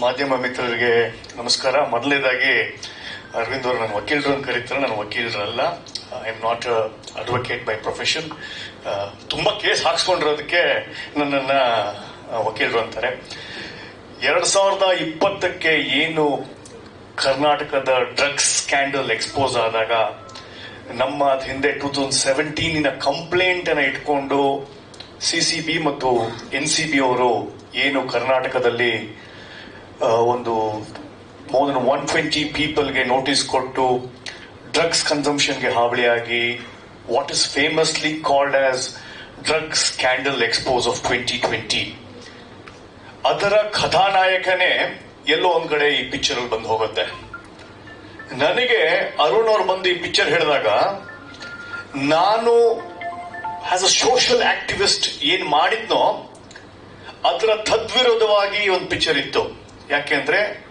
ಮಾಧ್ಯಮ ಮಿತ್ರರಿಗೆ ನಮಸ್ಕಾರ. ಮೊದಲನೇದಾಗಿ, ಅರವಿಂದ್ ಅವರು ನನ್ನ ವಕೀಲರು ಅಂತ ಕರೀತಾರೆ. ನನ್ನ ವಕೀಲರಲ್ಲ I am not advocate by profession ತುಂಬಾ ಕೇಸ್ ಹಾಕ್ಸ್ಕೊಂಡಿರೋದಕ್ಕೆ ನನ್ನನ್ನ ವಕೀಲರು ಅಂತಾರೆ. ಎರಡ್ ಸಾವಿರದ ಇಪ್ಪತ್ತಕ್ಕೆ ಏನು ಕರ್ನಾಟಕದ ಡ್ರಗ್ಸ್ ಸ್ಕ್ಯಾಂಡಲ್ ಎಕ್ಸ್ಪೋಸ್ ಆದಾಗ, ನಮ್ಮ ಹಿಂದೆ ಟೂ ತೌಸಂಡ್ ಸೆವೆಂಟೀನಿನ ಕಂಪ್ಲೇಂಟ್ ಅನ್ನ ಇಟ್ಕೊಂಡು ಸಿಸಿಬಿ ಮತ್ತು ಎನ್ ಸಿ ಅವರು ಏನು ಕರ್ನಾಟಕದಲ್ಲಿ ಒಂದು ಮೋರ್ ದನ್ ಒನ್ ಟ್ವೆಂಟಿ ಪೀಪಲ್ಗೆ ನೋಟಿಸ್ ಕೊಟ್ಟು ಡ್ರಗ್ಸ್ ಕನ್ಸಂಪ್ಷನ್ಗೆ ಹಾವಳಿಯಾಗಿ what is famously called as drugs scandal expose of twenty twenty ಅದರ ಕಥಾನಾಯಕನೇ ಎಲ್ಲೋ ಒಂದ್ ಕಡೆ ಈ ಪಿಕ್ಚರ್ ಅಲ್ಲಿ ಬಂದು ಹೋಗುತ್ತೆ. ನನಗೆ ಅರುಣ್ ಅವ್ರು ಬಂದು ಈ ಪಿಕ್ಚರ್ ಹೇಳಿದಾಗ, ನಾನು ಆಸ್ ಅ ಸೋಷಿಯಲ್ ಆಕ್ಟಿವಿಸ್ಟ್ ಏನ್ ಮಾಡಿದ್ನೋ, ಅದರ ತದ್ವಿರೋಧವಾಗಿ ಒಂದು ಪಿಕ್ಚರ್ ಇತ್ತು. ಯಾಕೆಂದ್ರೆ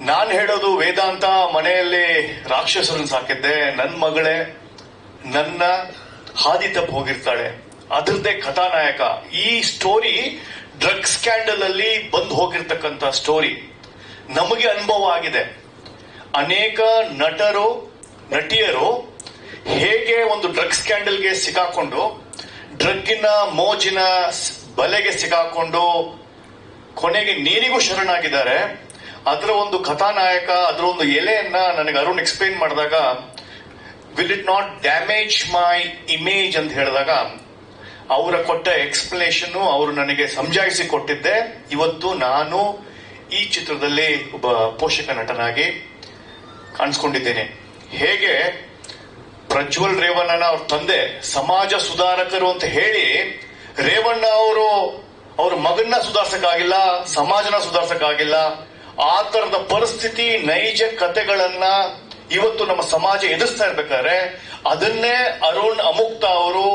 ನಾನು ಹೇಳೋದು ವೇದಾಂತ ಮನೆಯಲ್ಲಿ ರಾಕ್ಷಸರನ್ನು ಸಾಕಿದ್ದೆ. ನನ್ನ ಮಗಳೇ ನನ್ನ ಹಾದಿ ತಪ್ಪು ಹೋಗಿರ್ತಾಳೆ. ಅದರದ್ದೇ ಕಥಾನಾಯಕ. ಈ ಸ್ಟೋರಿ ಡ್ರಗ್ ಸ್ಕ್ಯಾಂಡಲ್ ಅಲ್ಲಿ ಬಂದು ಹೋಗಿರ್ತಕ್ಕಂಥ ಸ್ಟೋರಿ ನಮಗೆ ಅನುಭವ ಆಗಿದೆ. ಅನೇಕ ನಟರು, ನಟಿಯರು ಹೇಗೆ ಒಂದು ಡ್ರಗ್ ಸ್ಕ್ಯಾಂಡಲ್ಗೆ ಸಿಕ್ಕಾಕೊಂಡು ಡ್ರಗ್ಗಿನ ಮೋಜಿನ ಬಲೆಗೆ ಸಿಕ್ಕಾಕೊಂಡು ಕೊನೆಗೆ ನೀರಿಗೂ ಶರಣಾಗಿದ್ದಾರೆ. ಅದರ ಒಂದು ಕಥಾನಾಯಕ ಅದರ ಒಂದು ಎಲೆಯನ್ನ ನನಗೆ ಅರುಣ್ ಎಕ್ಸ್ಪ್ಲೈನ್ ಮಾಡಿದಾಗ will it not damage my image ಅಂತ ಹೇಳಿದಾಗ, ಅವರ ಕೊಟ್ಟ ಎಕ್ಸ್ಪ್ಲನೇಷನ್ ಅವರು ನನಗೆ ಸಂಜಾಯಿಸಿ ಕೊಟ್ಟಿದ್ದೆ. ಇವತ್ತು ನಾನು ಈ ಚಿತ್ರದಲ್ಲಿ ಒಬ್ಬ ಪೋಷಕ ನಟನಾಗಿ ಕಾಣಿಸ್ಕೊಂಡಿದ್ದೇನೆ. ಹೇಗೆ? ಪ್ರಜ್ವಲ್ ರೇವಣ್ಣನ ಅವ್ರ ತಂದೆ, ಸಮಾಜ ಸುಧಾರಕರು ಅಂತ ಹೇಳಿ, ರೇವಣ್ಣ ಅವರು ಅವ್ರ ಮಗನ್ನ ಸುಧಾರ್ಸಕ್ಕಾಗಿಲ್ಲ, ಸಮಾಜನ ಸುಧಾರ್ಸಕ್ಕಾಗಿಲ್ಲ, ಆ ತರದ ಪರಿಸ್ಥಿತಿ, ನೈಜ ಕತೆಗಳನ್ನ ಇವತ್ತು ನಮ್ಮ ಸಮಾಜ ಎದುರಿಸ್ತಾ ಇರ್ಬೇಕಾದ್ರೆ, ಅದನ್ನೇ ಅರುಣ್ ಅಮುಕ್ತ ಅವರು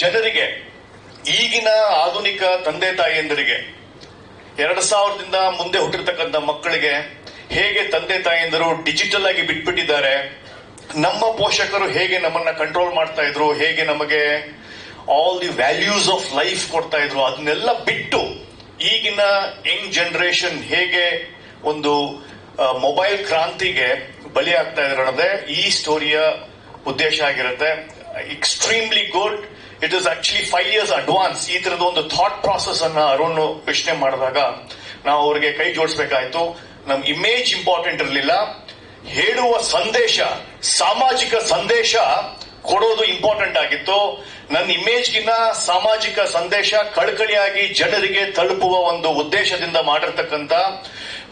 ಜನರಿಗೆ, ಈಗಿನ ಆಧುನಿಕ ತಂದೆ ತಾಯಿಯಂದರಿಗೆ, ಎರಡು ಸಾವಿರದಿಂದ ಮುಂದೆ ಹುಟ್ಟಿರ್ತಕ್ಕಂಥ ಮಕ್ಕಳಿಗೆ ಹೇಗೆ ತಂದೆ ತಾಯಿಯಂದರು ಡಿಜಿಟಲ್ ಆಗಿ ಬಿಟ್ಬಿಟ್ಟಿದ್ದಾರೆ, ನಮ್ಮ ಪೋಷಕರು ಹೇಗೆ ನಮ್ಮನ್ನ ಕಂಟ್ರೋಲ್ ಮಾಡ್ತಾ ಇದ್ರು, ಹೇಗೆ ನಮಗೆ all the values of life ಕೊಡ್ತಾ ಇದ್ರು, ಅದನ್ನೆಲ್ಲ ಬಿಟ್ಟು ಈಗಿನ ಯಂಗ್ ಜನರೇಷನ್ ಹೇಗೆ ಒಂದು ಮೊಬೈಲ್ ಕ್ರಾಂತಿಗೆ ಬಲಿಯಾಗ್ತಾ ಇದ್ದಾರೆ ಅನ್ನೋದೇ ಈ ಸ್ಟೋರಿಯ ಉದ್ದೇಶ ಆಗಿರುತ್ತೆ. Extremely good it is actually five years advance ಈ ತರದ ಒಂದು ಥಾಟ್ ಪ್ರಾಸೆಸ್ ಅನ್ನ ಅರುಣ್ ಯೋಚನೆ ಮಾಡಿದಾಗ ನಾವು ಅವ್ರಿಗೆ ಕೈ ಜೋಡಿಸಬೇಕಾಯ್ತು. ನಮ್ ಇಮೇಜ್ ಇಂಪಾರ್ಟೆಂಟ್ ಇರಲಿಲ್ಲ. ಹೇಳುವ ಸಂದೇಶ, ಸಾಮಾಜಿಕ ಸಂದೇಶ ಕೊಡೋದು ಇಂಪಾರ್ಟೆಂಟ್ ಆಗಿತ್ತು. ನನ್ನ ಇಮೇಜ್ಗಿನ್ನ ಸಾಮಾಜಿಕ ಸಂದೇಶ ಕಳಕಳಿಯಾಗಿ ಜನರಿಗೆ ತಲುಪುವ ಒಂದು ಉದ್ದೇಶದಿಂದ ಮಾಡಿರ್ತಕ್ಕಂಥ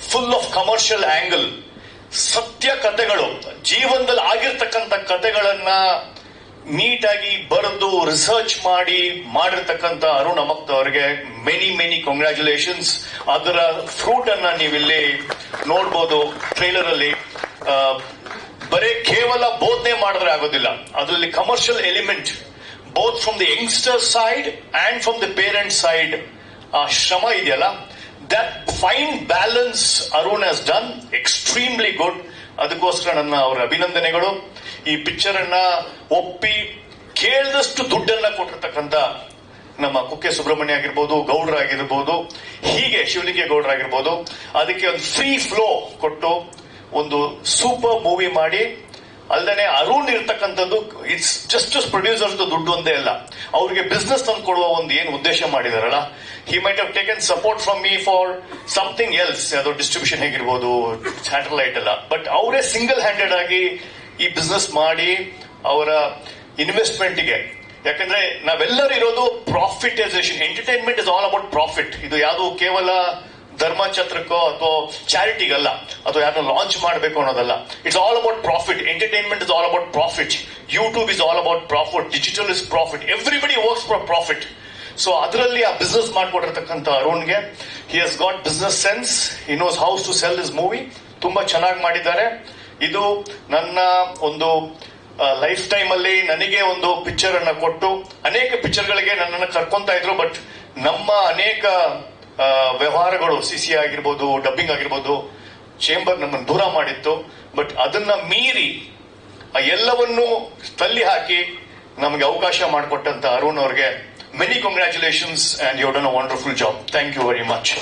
ಫುಲ್ ಆಫ್ ಕಮರ್ಷಿಯಲ್ ಆಂಗಲ್ ಸತ್ಯ ಕಥೆಗಳು ಜೀವನದಲ್ಲಿ ಆಗಿರ್ತಕ್ಕಂಥ ಕಥೆಗಳನ್ನ ನೀಟಾಗಿ ಬರೆದು ರಿಸರ್ಚ್ ಮಾಡಿ ಮಾಡಿರ್ತಕ್ಕಂಥ ಅರುಣ್ ಅಮಕ್ತ ಅವರಿಗೆ ಮೆನಿ ಮೆನಿ ಕಂಗ್ರ್ಯಾಚುಲೇಷನ್ಸ್ ಅದರ ಫ್ರೂಟ್ ಅನ್ನ ನೀವಿಲ್ಲಿ ನೋಡ್ಬೋದು ಟ್ರೈಲರ್ ಅಲ್ಲಿ ಬರೀ ಕೇವಲ ಬೋಧನೆ ಮಾಡಿದ್ರೆ ಆಗೋದಿಲ್ಲ. ಅದರಲ್ಲಿ commercial element both from the youngster side and from the parent side ಆ, ಶ್ರಮ ಇದೆಯಲ್ಲ? That fine balance Arun has done extremely good ಅದಕ್ಕೋಸ್ಕರ ನನ್ನ ಅವರ ಅಭಿನಂದನೆಗಳು. ಈ ಪಿಕ್ಚರ್ ಅನ್ನ ಒಪ್ಪಿ ಕೇಳಿದಷ್ಟು ದುಡ್ಡನ್ನ ಕೊಟ್ಟಿರ್ತಕ್ಕಂಥ ನಮ್ಮ ಕುಕ್ಕೆ ಸುಬ್ರಹ್ಮಣ್ಯ ಆಗಿರ್ಬೋದು ಗೌಡ್ರ ಆಗಿರ್ಬೋದು ಹೀಗೆ ಶಿವಲಿಂಗ ಗೌಡ್ರ ಆಗಿರ್ಬೋದು ಅದಕ್ಕೆ ಒಂದು ಫ್ರೀ ಫ್ಲೋ ಕೊಟ್ಟು ಒಂದು ಸೂಪರ್ ಮೂವಿ ಮಾಡಿ ಅಲ್ಲದೆ ಅರುಣ್ ಇರ್ತಕ್ಕಂಥದ್ದು ಇಟ್ಸ್ ಜಸ್ಟ್ ಪ್ರೊಡ್ಯೂಸರ್ಸ್ ದುಡ್ಡು ಒಂದೇ ಅಲ್ಲ. ಅವ್ರಿಗೆ ಬಿಸ್ನೆಸ್ ತಂದು ಕೊಡುವ ಒಂದು ಏನು ಉದ್ದೇಶ ಮಾಡಿದಾರಲ್ಲ? He might have taken support from me for something else ಅದು ಡಿಸ್ಟ್ರಿಬ್ಯೂಷನ್ ಹೇಗಿರ್ಬೋದು ಸ್ಯಾಟಲೈಟ್ ಎಲ್ಲ. ಬಟ್ ಅವರೇ ಸಿಂಗಲ್ ಹ್ಯಾಂಡೆಡ್ ಆಗಿ ಈ ಬಿಸ್ನೆಸ್ ಮಾಡಿ ಅವರ ಇನ್ವೆಸ್ಟ್ಮೆಂಟ್ಗೆ ಯಾಕಂದ್ರೆ ನಾವೆಲ್ಲರೂ ಇರೋದು profitisation entertainment is all about profit ಇದು ಯಾವುದು ಕೇವಲ ಧರ್ಮಛತ್ರಕ್ಕೋ ಅಥವಾ ಚಾರಿಟಿಗಲ್ಲ, ಅಥವಾ ಯಾರನ್ನ ಲಾಂಚ್ ಮಾಡಬೇಕು ಅನ್ನೋದಲ್ಲ it's all about profit entertainment is all about profit YouTube is all about profit digital is profit everybody works for profit so ಅದರಲ್ಲಿ ಆ ಬಿಸ್ನೆಸ್ ಮಾಡ್ಕೊಟ್ಟಿರ್ತಕ್ಕಂಥ ಅರುಣ್ಗೆ he has got business sense he knows how to sell his movie ತುಂಬಾ ಚೆನ್ನಾಗಿ ಮಾಡಿದ್ದಾರೆ. ಇದು ನನ್ನ ಒಂದು life time ಅಲ್ಲಿ ನನಗೆ ಒಂದು ಪಿಕ್ಚರ್ ಅನ್ನ ಕೊಟ್ಟು, ಅನೇಕ ಪಿಕ್ಚರ್ ಗಳಿಗೆ ನನ್ನನ್ನು ಕರ್ಕೊಂತ ಇದ್ರು ಬಟ್ ನಮ್ಮ ಅನೇಕ ವ್ಯವಹಾರಗಳು ಸಿ ಸಿ ಆಗಿರ್ಬೋದು ಡಬ್ಬಿಂಗ್ ಆಗಿರ್ಬೋದು ಚೇಂಬರ್ ನಮ್ಮನ್ನು ದೂರ ಮಾಡಿತ್ತು. ಬಟ್ ಅದನ್ನ ಮೀರಿ ಆ ಎಲ್ಲವನ್ನೂ ತಲ್ಲಿ ಹಾಕಿ ನಮಗೆ ಅವಕಾಶ ಮಾಡಿಕೊಟ್ಟಂತ ಅರುಣ್ ಅವ್ರಿಗೆ many congratulations and you done a wonderful job thank you very much